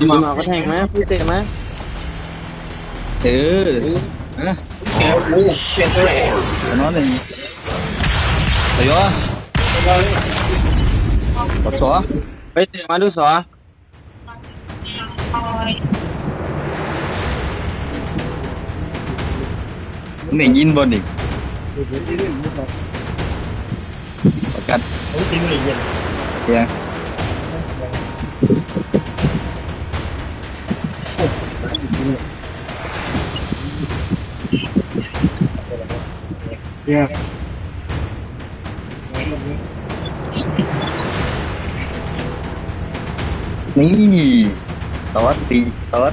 พี่หมอก็แทงไหมพี่เตะไหมเออนะนอนหนึ่งไปยอตบสอไปเตะมาดูสอมึงได้ยินบ่นี่ประกันเสียง นี่สวัสดีสวั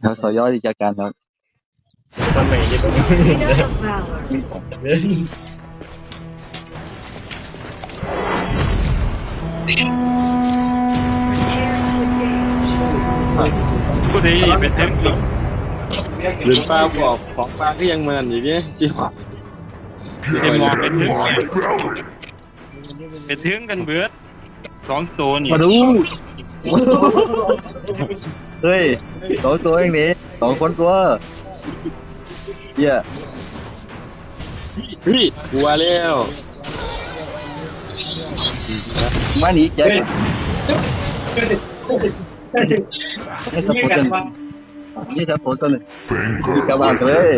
สดีเราสอย่อยจากการแล้ว Arena of Valor. Prepare to engage. กูดีเป็นเทมป์หรือปลาบอกของปลาก็ยังเหมือนอยู่ดิจิ๋วไอ้หมอเป็นทึงเป็นทึงกันเบิดสองตัวนี่มาดู เฮ้ยสองตัวเองนี่สองคนตัวเหี้ยเฮ้ยกลัวแล้วมาหนีแจ็คนี่สับปะรดนี่สับปะรดเลยมีกระบาดเลย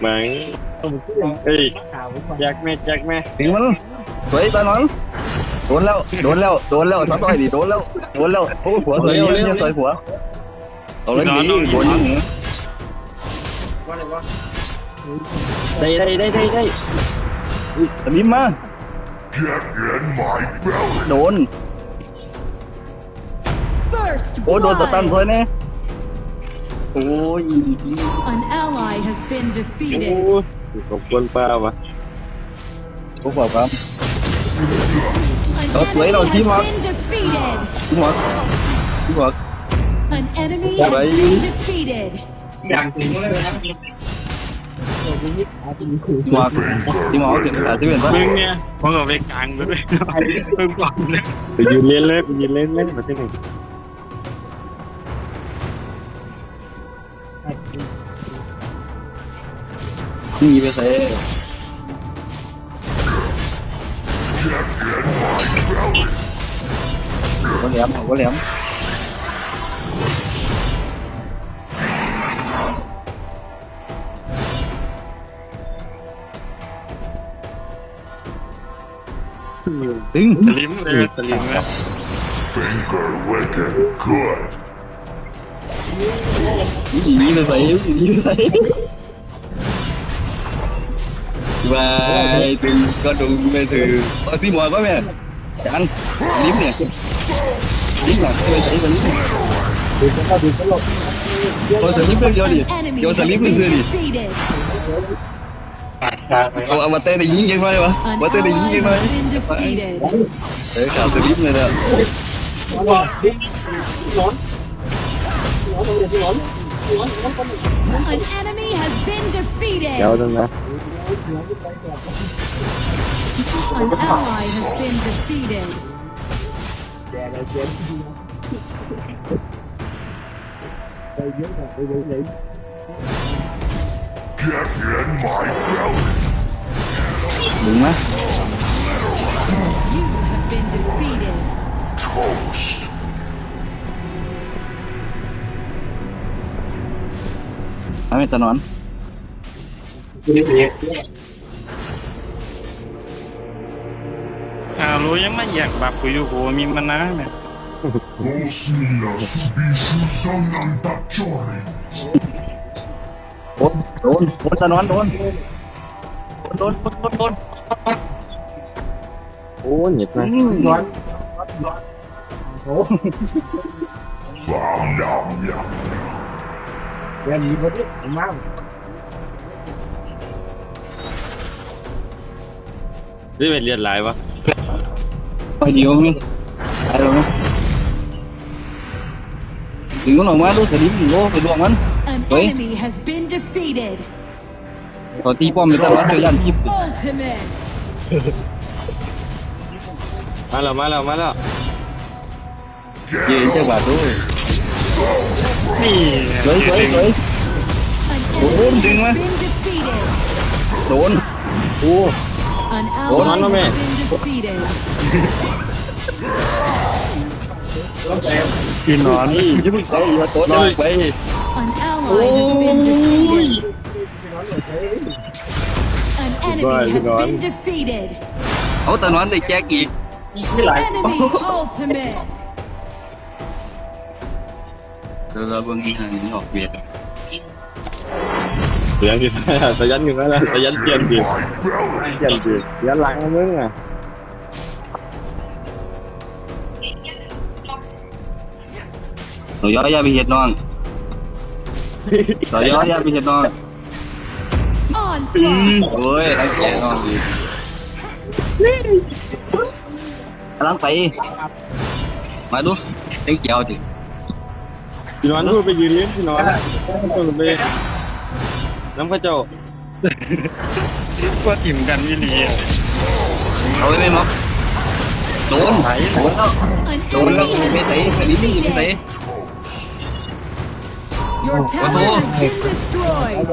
แมังเฮ้ยแจ็คแม่แจ็คแม่ถึงมันสวยตาหนอนโดนแล้ว โดนแล้ว โดนแล้วสองต่อยดิโดนแล้ว โดนแล้วโอ้หัวสวยเนี่ยสวยหัวเอาเลยดีโดนยิงได้ได้ได้ได้ได้สลิมมา โดน First โอ้โดนสตัน blood. เพื่อนเนี่ยโอ้ย An ally has been โอ้ defeated. ขอบคุณป้าวะผมบอกครับ An Tốt, lấy enemy đầu has chim hả? been defeated. พี่หมอพี่หมอ An enemy Dạ has vậy. been defeated. พี่หมอพี่หมอเสียงภาษาที่เป็นปะมึงเนี่ยผมเอาไปกลางไปด้วยเพิ่งก่อนนะไปยืนเล่นเลยไปยืนเล่นเล่นมาที่ไหนมีไปใส่ ก็แหลมก็แหลมตึงสลิมเลยสลิมนะนี่ไปใส่นี่ไปใส่ว่าตึงก็ดูไม่ถือเอาซีหมอก็แม่จังลิฟต์เนี่ย ลิฟต์หน่อยไปใส่ลิฟต์เอาสลิปเดียวดิ An enemy เดี๋ยว has สลิป been ซื้อดิ defeated. ปาดกลางไปเอาเอามาเต้นได้ยิงยังไงวะ An มาเต้นได้ยิง ally ยังไง has been defeated. เออข่าวสลิปเลยนะ An enemy has been defeated. เดี๋ยวตรงนะ An ally has been defeated. ดึงมา You have been defeated. ทำให้ตะน มานะเนี่ย Osmia spishu sananta chorin. โดนโดนโดนตะนอนโดนโดนโดนโดนโดนโอ้เหนียดนะนอนนี่เป็นเรียนหลายวะไปเดียวมั้ยไปแล้วมั้ยถึงก็หน่อมาดูสลิมโลไปดวงมัน An Wait. enemy has been defeated. ตอนตีป้อมไม่ได้ว่าเดี๋ยวยั นยิบ Ultimate. มาแล้วมาแล้วมาแล้วเย่เจ้าบาทด้วยนี่สวยสวยสวย An Ủa, enemy điên quá. has been defeated. โดนโอ้ An Ủa, ally nó mẹ. Has been defeated. กินนอนนี่ยิบไปอย่าโดนยิบไป An ally has been defeated. An enemy has been defeated. เอาตะนอนได้แจกอีก Enemy ultimate. เดี๋ยวเราเบิ่งอีกหนึ่งออกเบียดเสียงดิสยันอยู่นั่นแหละสยันเปลี่ยนดิเปลี่ยนดิสยันหลังมึงอะ ต่อยอย่าไปเห็ดน้องต่อยอย่าไปเห็ดน้อง Onslaught. โอ้ยรังแกน้องอีกกำลังไป มาดูเต็งเจียวดิพี่นอนพูดไปยืนเลี้ยงพี่นอนต้องไปน้ำข้าเจ้าก็อิ่มกันวิลีเอาไว้ไหมม็อบโดนโดนแล้ว An โดนแล้ว enemy ไม่ has เตะ been สลิมไม่เตะ defeated. Your tower has been destroyed.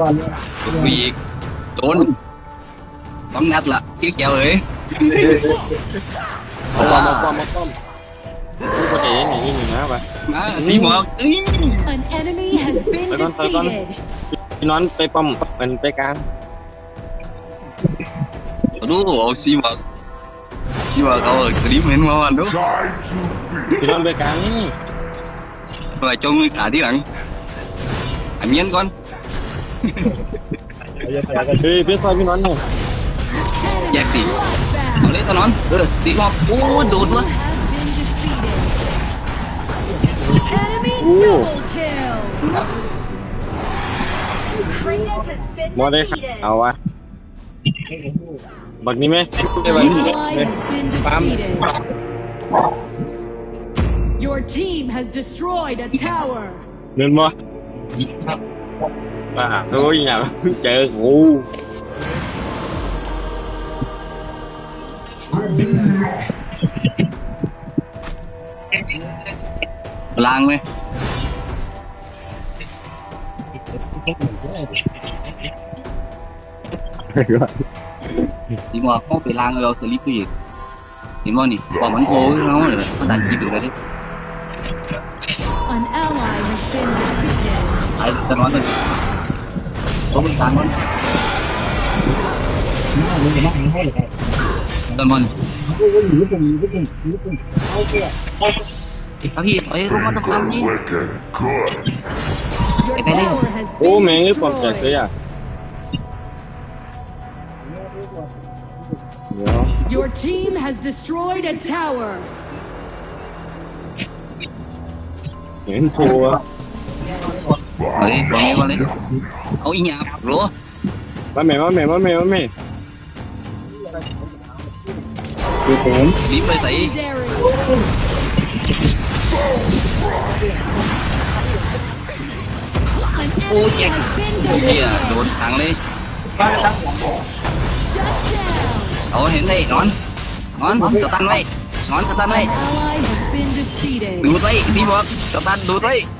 วีกโดนต้องนัดละเกี่ยวเอ้ยเอาป้อมมาป้อมมาป้อมพูดไปเองอย่างนี้หนึ่งนะไปมาสีหมอกเอ้ย An enemy has been Phải con, phải con. defeated. พี่นอนไปป้อมเป็นไปกลางดูเอาสีหมอกสีหมอกเอาสลิมเห็นมาวันดูพี่นอนไปกลางนี่ rồi cho ngươi cả đi bạn anh nhân con เฮ้ยพี่ซอยพี่นอนหน่อย Enemy Dạ, thì- bloodbath. ở lấy tao nón ừ, tí ngọt ô đột You quá have been defeated. Enemy Ooh. double kill. Kratos has been มอได้ defeated. เอาวะบักนี้ไหม An ได้บักนี้ไหม ally has been defeated. Your team has destroyed a tower. เงิ นบ่ป่าโอ้ยอย่าเจอกู làng mày thì mà có phải làng rồi xử lý cái gì thì mà nè còn bắn cô nó rồi nó đặt gì được đấy An ally has been defeated. Ai tao nói rồi có mình làng con tao mình Tao hiệp ấy không có tao làm gì Your Cái này- tower has โอ้ been แม่งไอ้ปอมแจกเลย destroyed. อะเดี๋ยว Your team has destroyed a tower. เห็นโทรอะ Vào đi, vào đi, vào đi Ôi nhà, rúa มาแม่มาแม่มาแม่มาแม่คือผม Điểm về sĩ Legendary. An Ôi, enemy chẹt. has been Kìa, defeated. đồn thẳng đi Shut down. Ôi, hiện đây, nón Nón, cho tan đây Nón, cho tan đây An ally has been defeated. Đùa tay, đi một Cho tan, đùa tay Chê, bố hả Kill. โอ้สดใจรู้อยู่รู้ตายแล้ว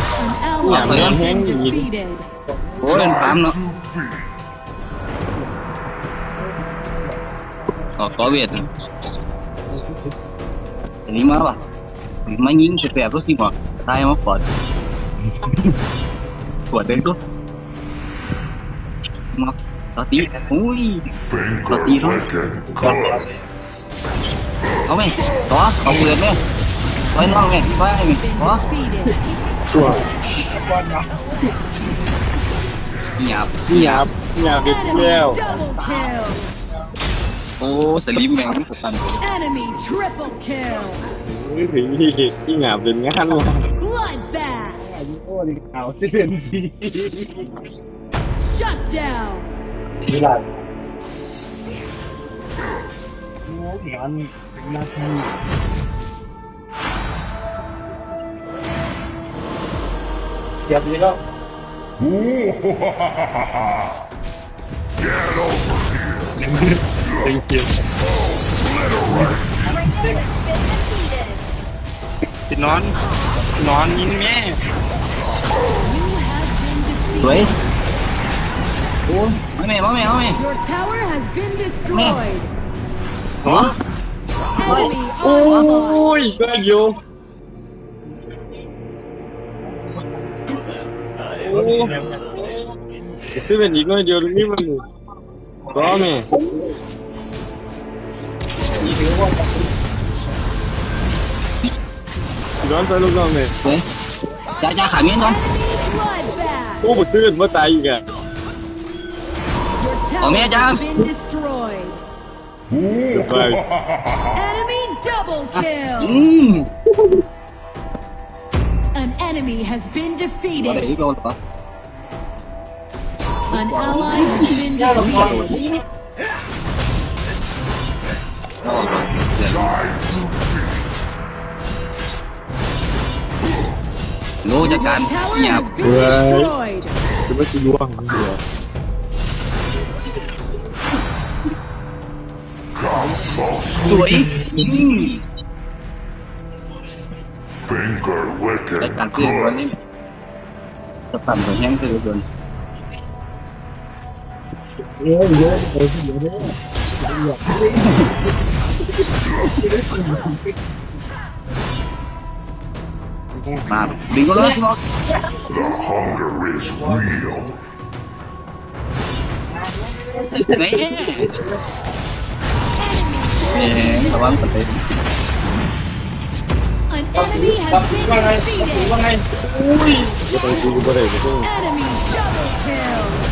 ตีโอ้ยต่อตีเนาะเอาไหมต่อเอาเปลือกไหมไปน้องไหมไปไหม Been ต่อ defeated. ห ยาบหยาบหยาบเป็น Enemy แก้ว double kill. โอ้สลิมแมงมันสตัน Enemy triple kill. นี่ถึงที่ที่หยาบเป็นงานว่ะ Bloodbath. เอาสิเป็นที Shut down. นี่แหละเก็บนี้ก็เป็นเกียร์ Kratos has been นยิงแม่ You have been สวย defeated. โอ้ไม่แม่ไม่แม่ไม่แม่ Your tower has been destroyed. ฮะ Enemy โอ้ onslaught. Steven ignore your ribbon. Draw me. Đón tới lúc nào nè Dạ dạ khả miễn thôi. Ô một tư mất tay gì kìa Ở mẹ cha Tuyệt vời An enemy has been defeated. An ally has been defeated. โอ้โหเสือรู้จักการ Your tower หยาบ has been destroyed. จะไม่จะย่วงเดียว สวยอืม Finger ราย wicked การเตือนวันนี้จะปั่นตัวแห้งเตือนมาดึงก็ เยอะเยอะเยอะเยอะเยอะมาดีก็รอดรอด The hunger is real แม่ระวังประเด็น An enemy has been defeated. ว่าไงอุ้ย Enemy double kill.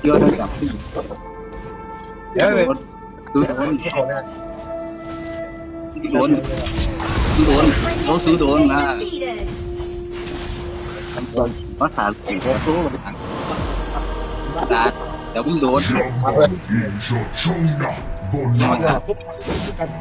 เมียติดคอยเมียคอย Enemy เมีย has ติด been defeated. ได้ชัดเล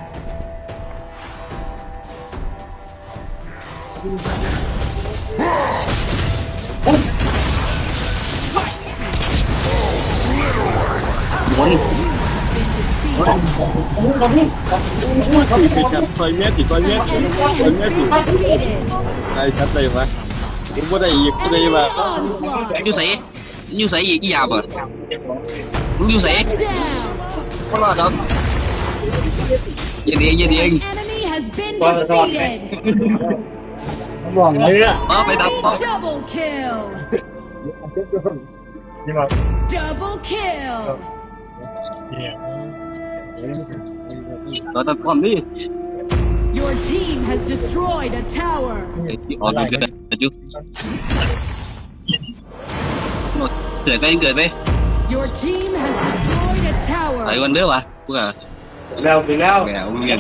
อยู่ใส่อยู่ใส่อีกยาบ่มึงอยู่ใส่ Down. ก็รอดอกอย่าเดียงอย่าเดียง Enemy has been defeated. มาไปดับ Double kill. Double kill. เราตะก้อนดิ Your team has destroyed a tower. ออกเกิดจุเกิดไปเกิดไป Your team has destroyed a ไป tower. วันเด้อวะเพื่อแล้วไปแล้วแหมมึงเรี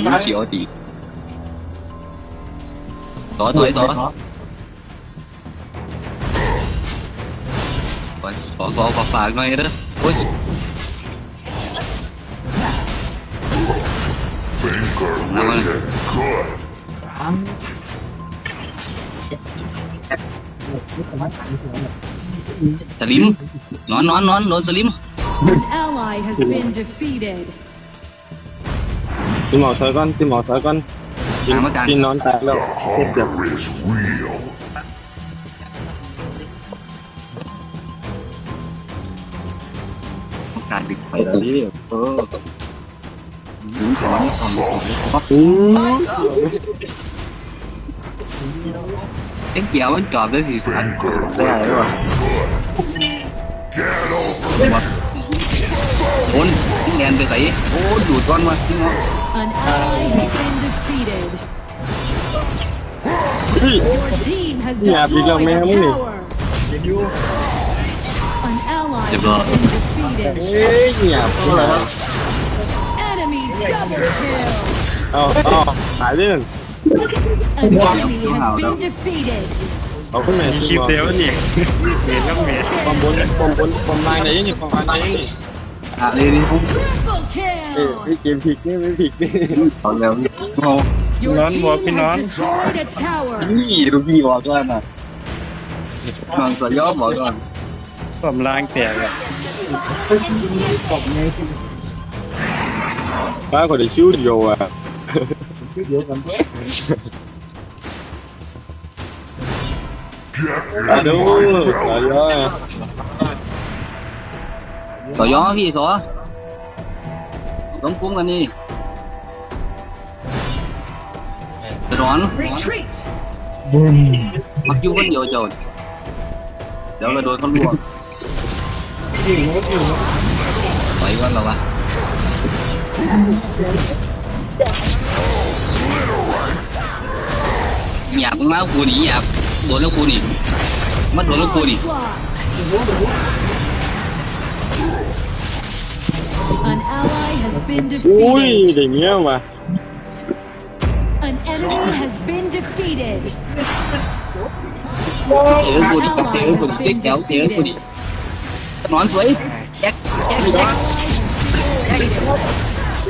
ย Finger licking good. สลิมนอนนอนนอนโดนสลิม An ally has been defeated. กินหมอซอยก่อนกินหมอซอยก่อนกินหามากันกินนอนตายแล้ว The hunger is real. การดึกไปแล้วนี่เออ หมุนของของของเอ็งเกี่ยวมันจอบได้สิสัน Finger ได้หรอ Get over โอนแงนไปใส่โอ้ดูดก้อนมาที่งอ An ally has been defeated. เฮ้ย Your team has Yeah, destroyed biglang may a hamon eh. tower. An ally has Diba? been defeated. เฮ้ยเงียบอะไรวะ Enemy double kill. เอาเอาหายเรื่อง An enemy has been defeated. เอาขึ้นมามีคลิปเดียวนี่เห็นแล้วเห็นปอมบนปอมบนปอมลายไหนยังนี่ปอมลายไหนยังนี่อะเลยนี่ Triple เอ้ย kill. พี่เกมผิดนี่ไม่ผิดนี่เอาแล้วเอา Your Pinon, team buat pinon. has destroyed a tower. นี่ดูพี่บอกก่อนนะนอนสยอมบอกก่อนผมล้างแตกอะ ป้าก็ได้ชิวเดียวอะ Get อะ in ดู my สาย belly. ย่อยสยอพี่สอต้องคุ้มกันนี่สะดอน Retreat. มักยู่คนเดียวเจ้าเดี๋ยวเราโดนเขาลวงไปวันละวะ อยากมากูนี่อยากโดนแล้วกูนี่มาโดนแล้วกูนี่ Onslaught. An ally has been อุ้ย defeated. ได้เงี้ยว่ะ An enemy has been defeated. เจอกูดิเจอกูดิเจ๊แก้วเจอกูดินอนสวยแจ็คแจ็คแจ็คไอ้เมื่อไหร่เลยพี่ You have been defeated.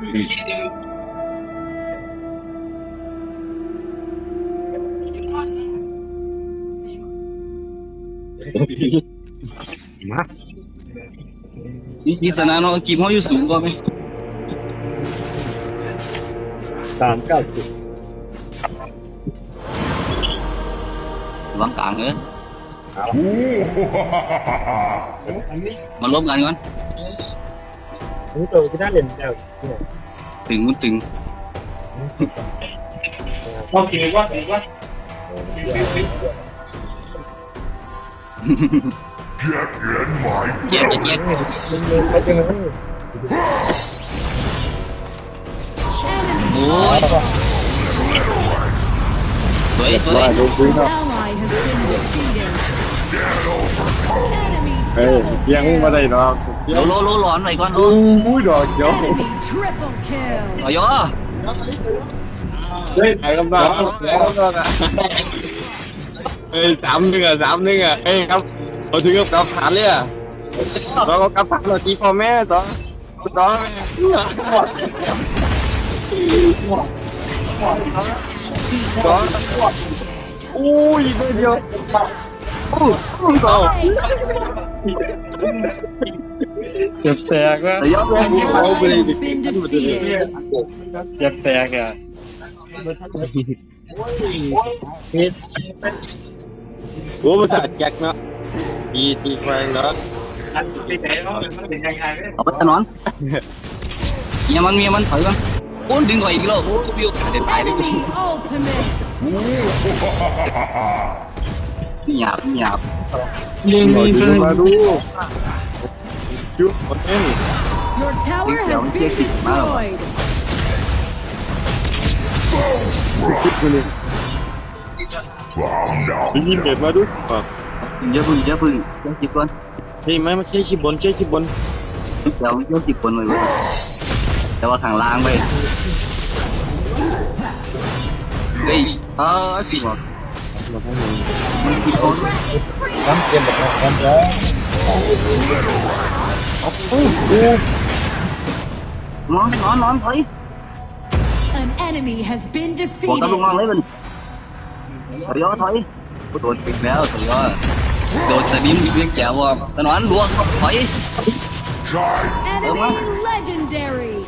นี่สนาเนาะจีบเขาอยู่สูงกว่าไหมสามเก้าสิบวางกลางเลยมาลบกันก่อน นี่ตัวที่น่าเล่นแล้วตึงมันตึงโอเคว่าไงว่า Get in my แจ็คแจ็ค Enemy โอ้ยสวยสวย An ally has been defeated. Enemy เฮ้ย double ยังไม่ได้หรอกเดี๋ยวโลโลร้อนหน่อยก่อนโลอุ้ยดอกเดียว Enemy triple kill. ต่อยอเฮ้ยไอ้กำลังเฮ้ยสามหนึ่งอะสามหนึ่งอะเฮ้ยครับเราถึงกับกลับฐานเลยอะเราก็กลับฐานเราจีพ่อแม่ต่อต่อแม่ต่ออุ้ยเดียวอู้อู้ต่อ เจ็บแตกว่าต่อยอ An ally has been defeated. เจ็บแตกอะโอ้ภาษาแจ็คเนาะตีตีแควงเนาะเอาไปนอนเมียมันเมียมันถอยก่อนโอ้ดึงก่อนอีกแล้วโอ้วิวเด็ดตายเลย Enemy ultimate. นี่หยาบหยาบยิงยิงมาดูยุบคนเล่น Your tower has been destroyed. Bow down. ยิงเบ็ดมาดูอะเยอะพึ่งเยอะพึ่งเยอะจิบก่อนนี่ไม่ไม่ใช่ขีบบนใช่ขีบบนเดี๋ยวเยอะจิบคนเลยเว้ยแต่ว่าข้างล่างไปเฮ้ยเออสิบอกมัน จิบคนนอนนอนนอนถอย An enemy has been บอกกับลูกน้อง defeated. เลยมันถอยถอยโดนปิดแล้วถอยโดนสนิมอีกเรื่องแจ๋วว่าตะนอนลวงถอย Time. Enemy legendary.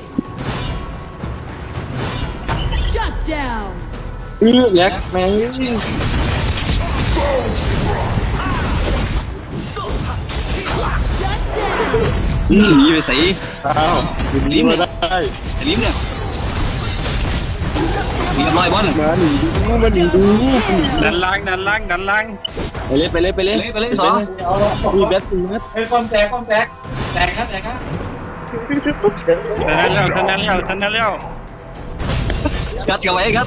Shut down. เออแยกแม่ง Shut down. หนีไปใส่อ้าวยิงมาได้สนิมเนี่ยมีกำไรบ้านมาหนีดูมาหนีดูดันล่างดันล่างดันล่างไปเลยไปเลยไปเลยเลยไปเลยสองมีแบทมีแบทชนะแล้วชนะแล้วชนะแล้วกัดกันไว้ครับ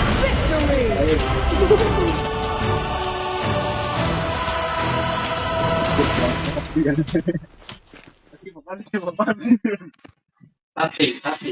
ตัดสิตัดสิ